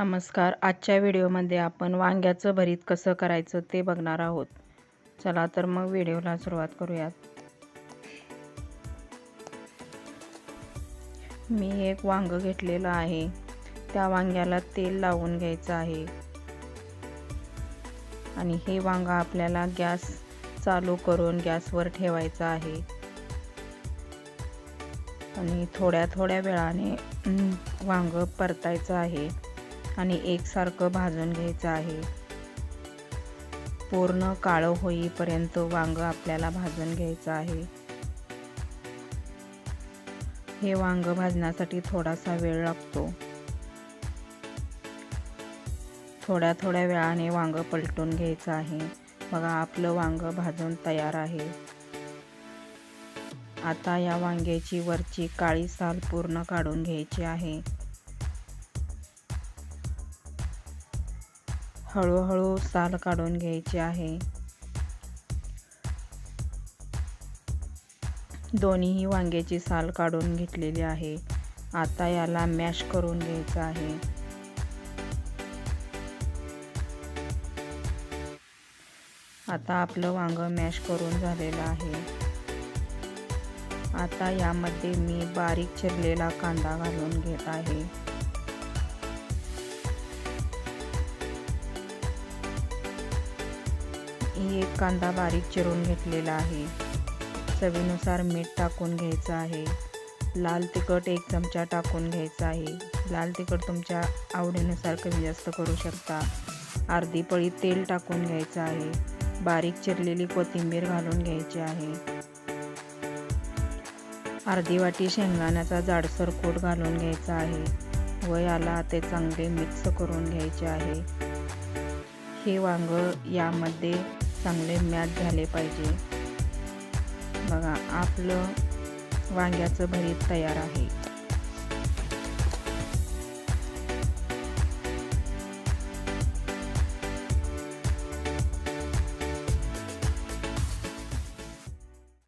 नमस्कार. आजच्या व्हिडिओमध्ये आपण वांग्याचं भरीत कसं करायचं ते बघणार आहोत. चला तर मग व्हिडिओला सुरुवात करूयात. मी एक वांग घेतलेलं आहे. त्या वांग्याला तेल लावून घ्यायचं आहे. आणि हे वांग आपल्याला गॅस चालू करून गॅसवर ठेवायचं आहे. आणि थोड्या थोड्या वेळाने वांग परतायचं आहे. आणि एकसारखं भाजून घ्यायचं आहे. पूर्ण काळं होईपर्यंत वांग आपल्याला भाजून घ्यायचं आहे. हे वांग भाजण्यासाठी थोडासा वेळ लागतो. थोड्या थोड्या वेळाने वांग पलटून घ्यायचं आहे. बघा आपलं वांग भाजून तयार आहे. आता या वांग्याची वरची काळी साल पूर्ण काढून घ्यायची आहे. हळूहळू साल काढून घ्यायची आहे. दोन्हीही वांग्याची साल काढून घेतलेली आहे. आता याला मॅश करून घ्यायचं आहे. आता आपलं वांगं मॅश करून झालेलं आहे. आता यामध्ये मी बारीक चिरलेला कांदा घालून घेत आहे. एक कांदा बारीक चिरून घेतलेला आहे. चवीनुसार मीठ टाकून घ्यायचं आहे. लाल तिखट एक चमचा टाकून घ्यायचा आहे. लाल तिखट तुमच्या आवडीनुसार कमी जास्त करू शकता. अर्धी पळी तेल टाकून घ्यायचं आहे. बारीक चिरलेली कोथिंबीर घालून घ्यायची आहे. अर्धी वाटी शेंगदाण्याचा जाडसर कोट घालून घ्यायचा आहे. व याला ते चांगले मिक्स करून घ्यायचे आहे. हे वांग यामध्ये चांगले मॅच झाले पाहिजे. बघा आपलं वांग्याचं भरीत तयार आहे.